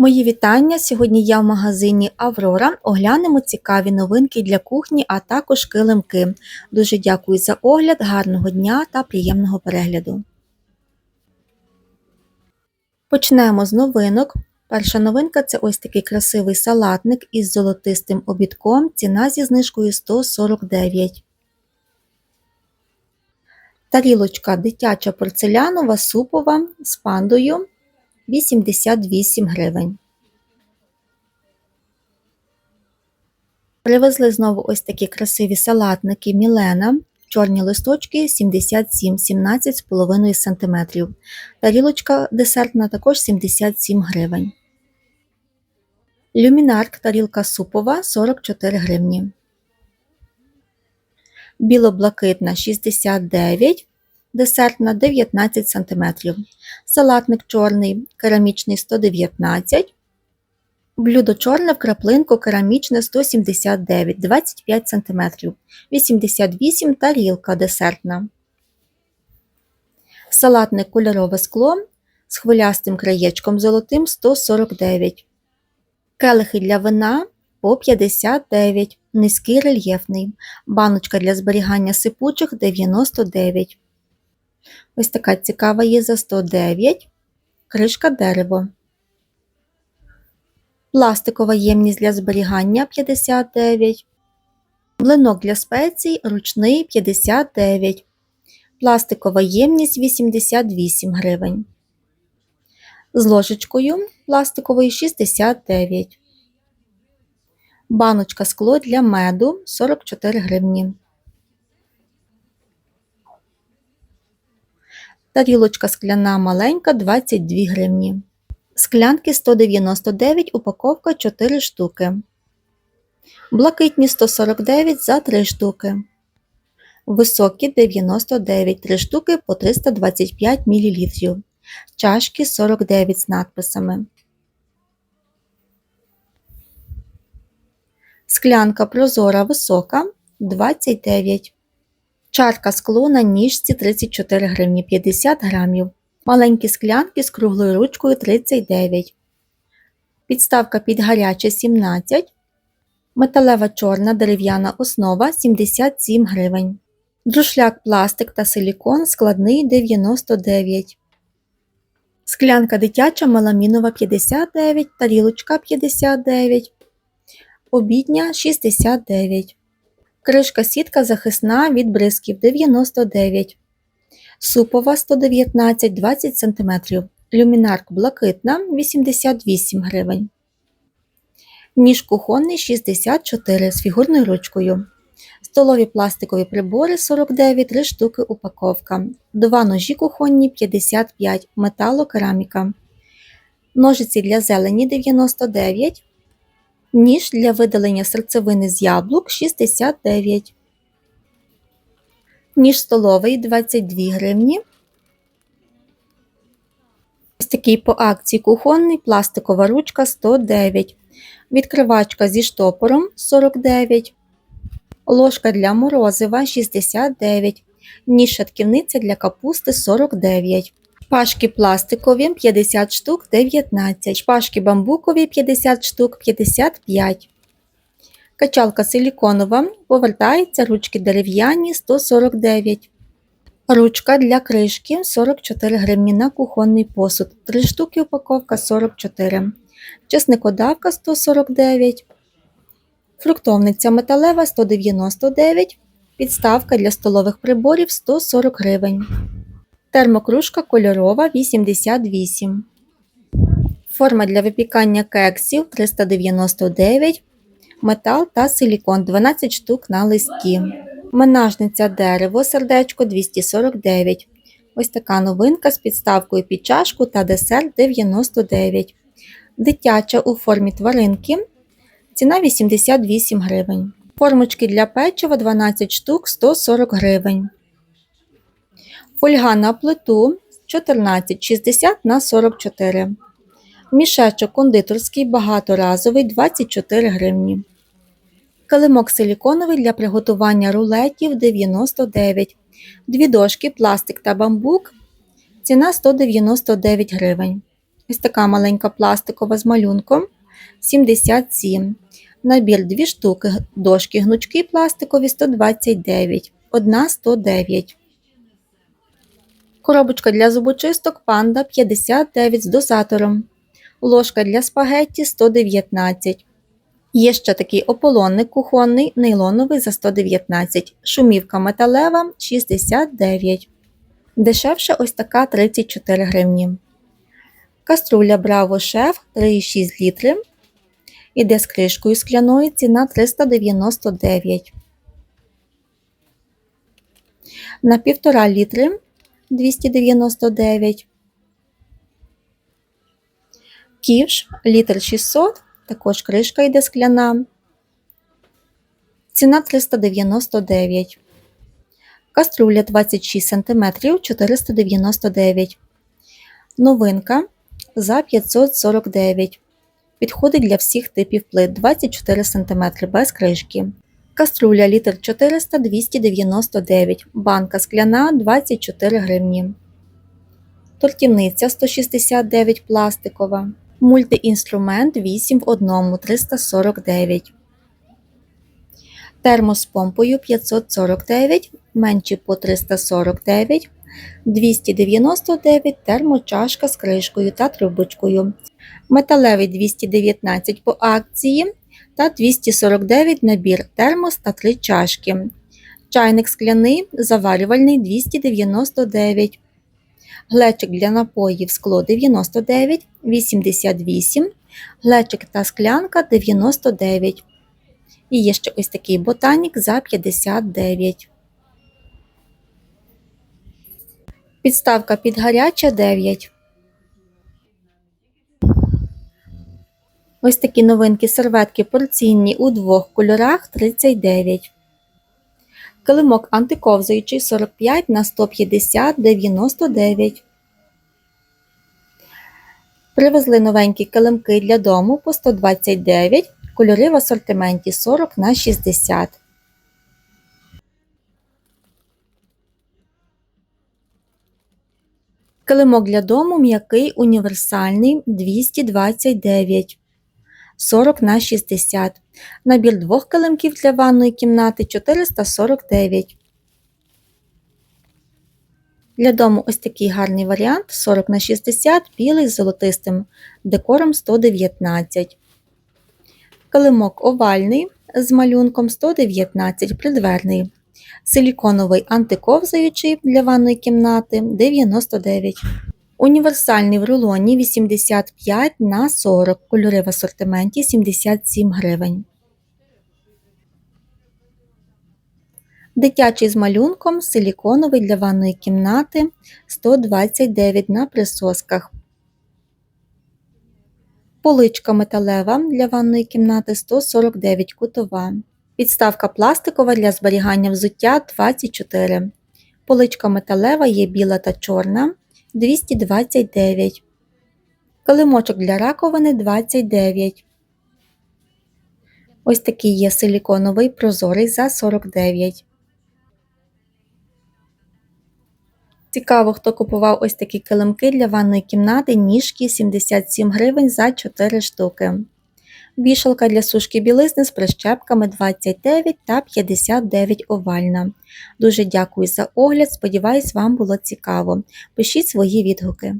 Мої вітання! Сьогодні я в магазині Аврора. Оглянемо цікаві новинки для кухні, а також килимки. Дуже дякую за огляд, гарного дня та приємного перегляду. Почнемо з новинок. Перша новинка це ось такий красивий салатник із золотистим обідком. Ціна зі знижкою 149. Тарілочка дитяча порцелянова супова з пандою 88 гривень. Привезли знову ось такі красиві салатники Мілена. Чорні листочки 77 17,5 см. Тарілочка десертна також 77 гривень. Люмінарк тарілка супова 44 гривні. Біло-блакитна 69 десертна 19 см, салатник чорний, керамічний 119 Блюдо чорне в краплинку керамічне 179 25 см, 88 тарілка десертна. Салатник кольорове скло з хвилястим краєчком золотим 149 Келихи для вина по 59 Низький рельєфний. Баночка для зберігання сипучих 99 Ось така цікава є за 109, кришка дерево. Пластикова ємність для зберігання 59, млинок для спецій ручний 59, пластикова ємність 88 гривень. З ложечкою пластиковою 69. Баночка скло для меду 44 гривні. Тарілочка скляна маленька 22 гривні. Склянки 199, упаковка 4 штуки. Блакитні 149 за 3 штуки. Високі 99 3 штуки по 325 мл. Чашки 49 з надписами. Склянка прозора висока 29 Чарка скло на ніжці 34 гривні 50 грамів. Маленькі склянки з круглою ручкою 39. Підставка під гаряче 17. Металева чорна дерев'яна основа 77 гривень. Друшляк пластик та силікон складний 99. Склянка дитяча меламінова 59, тарілочка 59, обідня 69. Кришка сітка захисна від бризків 99, супова 119 20 см, люмінарк блакитна 88 гривень. Ніж кухонний 64 з фігурною ручкою. Столові пластикові прибори 49 3 штуки упаковка. Два ножі кухонні 55 металокераміка. Ножиці для зелені 99 Ніж для видалення серцевини з яблук 69. Ніж столовий 22 гривні. Ось такий по акції кухонний пластикова ручка 109. Відкривачка зі штопором 49. Ложка для морозива 69. Ніж шатківниця для капусти 49. Шпажки пластикові 50 штук 19, шпажки бамбукові 50 штук 55. Качалка силіконова повертається, ручки дерев'яні 149. Ручка для кришки 44 гривні на кухонний посуд. 3 штуки упаковка 44. Чесникодавка 149. Фруктовниця металева 199. Підставка для столових приборів 140 гривень. Термокружка кольорова 88. Форма для випікання кексів 399. Метал та силікон 12 штук на листі. Менажниця дерево сердечко 249. Ось така новинка з підставкою під чашку та десерт 99. Дитяча у формі тваринки. Ціна 88 гривень. Формочки для печива 12 штук 140 гривень. Фольга на плиту 14,60 на 44 Мішечок кондитерський багаторазовий 24 гривні. Килимок силіконовий для приготування рулетів 99 Дві дошки, пластик та бамбук. Ціна 199 гривень. Ось така маленька пластикова з малюнком 77. Набір 2 штуки дошки гнучки пластикові 129, одна 109. Коробочка для зубочисток панда 59 з дозатором. Ложка для спагетті 119. Є ще такий ополонник кухонний, нейлоновий за 119, шумівка металева 69. Дешевше ось така 34 гривні. Каструля Браво Chef 3,6 літри. Іде з кришкою скляною, ціна 399. На 1,5 літри 299. Ківш літр 600, також кришка йде скляна. Ціна 399. Каструля 26 см 499. Новинка за 549. Підходить для всіх типів плит 24 см без кришки. Каструля літр 400 299. Банка скляна 24 гривні. Тортівниця 169 пластикова. Мультиінструмент 8 в 1 349. Термос з помпою 549, менші по 349, 299 термочашка з кришкою та трубочкою. Металевий 219 по акції та 249 набір термос та 3 чашки. Чайник скляний заварювальний 299. Глечик для напоїв скло 99, 88, глечик та склянка 99. І є ще ось такий ботанік за 59. Підставка під гаряче 9. Ось такі новинки серветки порційні у двох кольорах 39. Килимок антиковзуючий 45 на 150 99. Привезли новенькі килимки для дому по 129, кольори в асортименті 40 на 60. Килимок для дому м'який універсальний 229. 40 на 60. Набір двох килимків для ванної кімнати 449. Для дому ось такий гарний варіант 40 на 60, білий з золотистим декором 119. Килимок овальний з малюнком 119 придверний. Силіконовий антиковзаючий для ванної кімнати 99. Універсальний в рулоні 85 на 40, кольори в асортименті 77 гривень. Дитячий з малюнком силіконовий для ванної кімнати 129 на присосках. Поличка металева для ванної кімнати 149 кутова. Підставка пластикова для зберігання взуття 24. Поличка металева є біла та чорна 229. Килимочок для раковини 29. Ось такий є силіконовий прозорий за 49. Цікаво, хто купував ось такі килимки для ванної кімнати, ніжки 77 гривень за 4 штуки. Вішалка для сушки білизни з прищепками 29 та 59 овальна. Дуже дякую за огляд, сподіваюсь, вам було цікаво. Пишіть свої відгуки.